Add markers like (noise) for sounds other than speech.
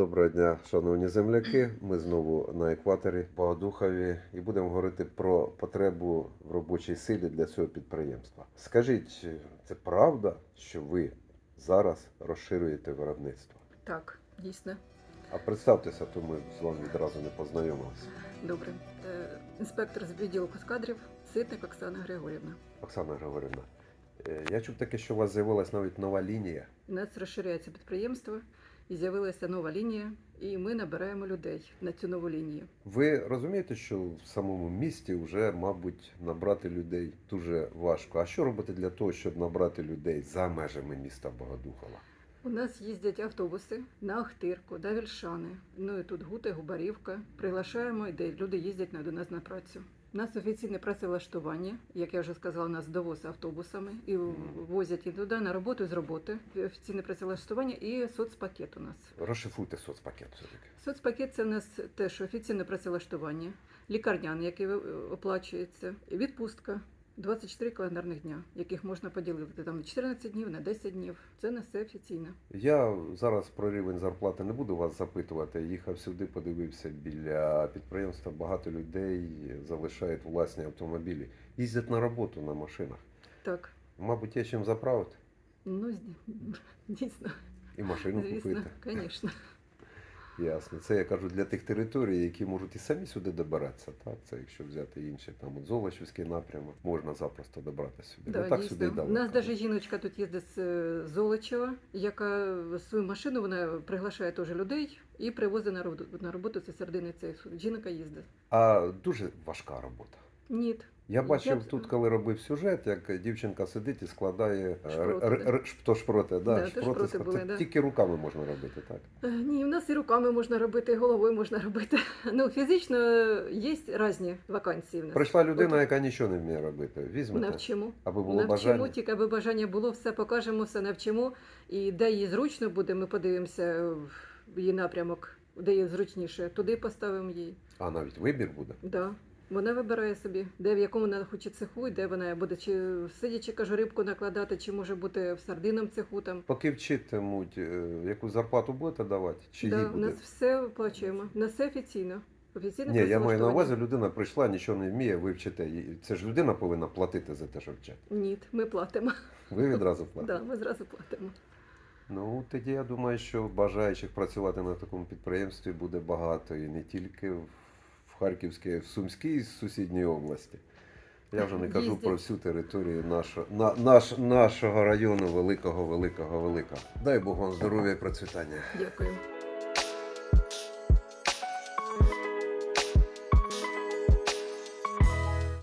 Доброго дня, шановні земляки. Ми знову на екваторі Богодухові і будемо говорити про потребу в робочій силі для цього підприємства. Скажіть, це правда, що ви зараз розширюєте виробництво? Так, дійсно. А представтеся, то ми з вами відразу не познайомилися. Добре. Е, Інспектор з відділу каскадрів Ситник Оксана Григорівна. Оксана Григорівна, е, я чув таке, що у вас з'явилась навіть нова лінія. У нас розширяється підприємство і з'явилася нова лінія, і ми набираємо людей на цю нову лінію. Ви розумієте, що в самому місті вже, мабуть, набрати людей дуже важко. А що робити для того, щоб набрати людей за межами міста Богодухова? У нас їздять автобуси на Ахтирку, до Вільшани. Ну і тут Гута, Губарівка. Приглашаємо, де люди їздять на- до нас на працю. У нас офіційне працевлаштування, як я вже сказала, у нас довоз автобусами і возять і туди на роботу і з роботи. Офіційне працевлаштування і соцпакет у нас. Розшифруйте соцпакет. Соцпакет це в нас теж офіційне працевлаштування, лікарняний, який е, оплачується, відпустка. 24 календарних дня, яких можна поділити там на 14 днів, на 10 днів. Це не все офіційно. Я зараз про рівень зарплати не буду вас запитувати. Їхав сюди, подивився біля підприємства. Багато людей залишають власні автомобілі, їздять на роботу на машинах. Так, Мабуть, є чим заправити ну (laughs) дійсно, і машину звісно, купити. звісно. Ясно. Це я кажу для тих територій, які можуть і самі сюди добиратися. Так, це якщо взяти інші, там от Золочівський напрямок, можна запросто добратися сюди. Да, ну, так сюди й дійсно. У нас навіть жіночка тут їздить з е, Золочева, яка свою машину вона приглашає теж людей і привозить на роботу. На роботу це середини цей жінка їздить. А дуже важка робота. Ні, Я бачив б- тут, коли робив сюжет, як дівчинка сидить і складає е, Шпроти, р- да. р- шпроти. Да, Да, шпроти шпроти були, це да. тільки руками можна робити, так? Е, Ні, у нас і руками можна робити, і головою можна робити. (laughs) Ну, фізично є різні вакансії в нас. Прийшла людина, От яка нічого не вміє робити. Візьмете, Навчимо. аби було навчимо, бажання. тільки аби бажання було, все покажемо, все навчимо. І де їй зручно буде, ми подивимося в її напрямок, де їй зручніше, туди поставимо їй. А навіть вибір буде. Да. Вона вибирає собі, де в якому вона хоче цеху, і де вона буде чи сидячи кажу, рибку накладати, чи може бути в сардинном цеху там. Поки вчитимуть, е, яку зарплату будете давати, чи їй да, у буде. нас все оплачуємо. На все офіційно. Офіційне Ні, я маю на увазі, людина прийшла, нічого не вміє, ви вчите. Це ж людина повинна платити за те, що вчить. Ні, ми платимо. Ви відразу платите. Да, ми зразу платимо. Ну, тоді я думаю, що бажаючих працювати на такому підприємстві буде багато і не тільки в Харківській, в Сумській і сусідній області. Я вже не кажу Їздить. про всю територію нашого, на, наш, нашого району великого, великого, великого. Дай Бог вам здоров'я і процвітання. Дякую.